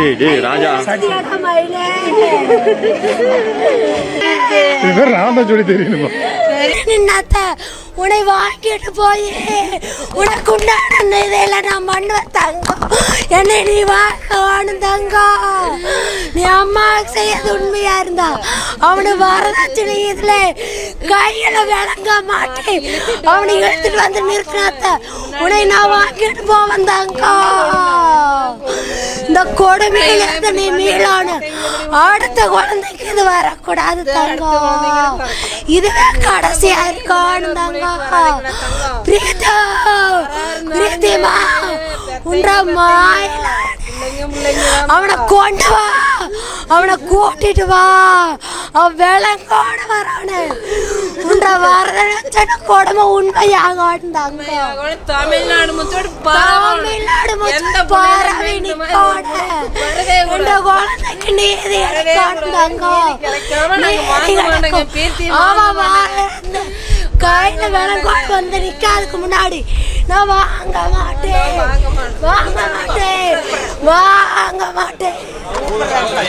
டேய் டேய் ராஜா இவர் சொல்லி உன்னை வாங்கிட்டு போய் உனக்கு உண்டான இதெல்லாம் நான் பண்ணுவேன் தங்கம் என்னை நீ வாங்கணும் தங்கம் நீ அம்மாவுக்கு செய்யறது உண்மையா இருந்தா அவனு வரதட்சணை இதுல கையில விளங்க மாட்டேன் அவனை எடுத்துட்டு வந்து நிறுத்தினாத்த உன்னை நான் வாங்கிட்டு போவேன் தங்கம் இந்த கொடுமையில இருந்து நீ அடுத்த குழந்தைக்கு இது வரக்கூடாது தங்கம் இதுவே கடைசியா இருக்கான்னு தங்கம் பிரீதா பிரீத்திமா உன்ற மாயில அவனை கொண்டு வா அவனை கூட்டிட்டு வா. விலங்கோட வரானு. உன்ற வரதட்சணை கொடுமை உண்மையாக ஆடுந்தாங்க தமிழ்நாடு முத்தோடு தமிழ்நாடு முழுக்க பாரவி நிக்கோட. இந்த குழந்தைக்கு நீதி கிடைக்கும். அவன் வாழ்ந்து கையில விலங்கோடு வந்து நிக்காதுக்கு முன்னாடி நான் வாங்க மாட்டேன். வாங்க மாட்டேன். வாங்க மாட்டேன் வாங்க மாட்டேன் தம்பி.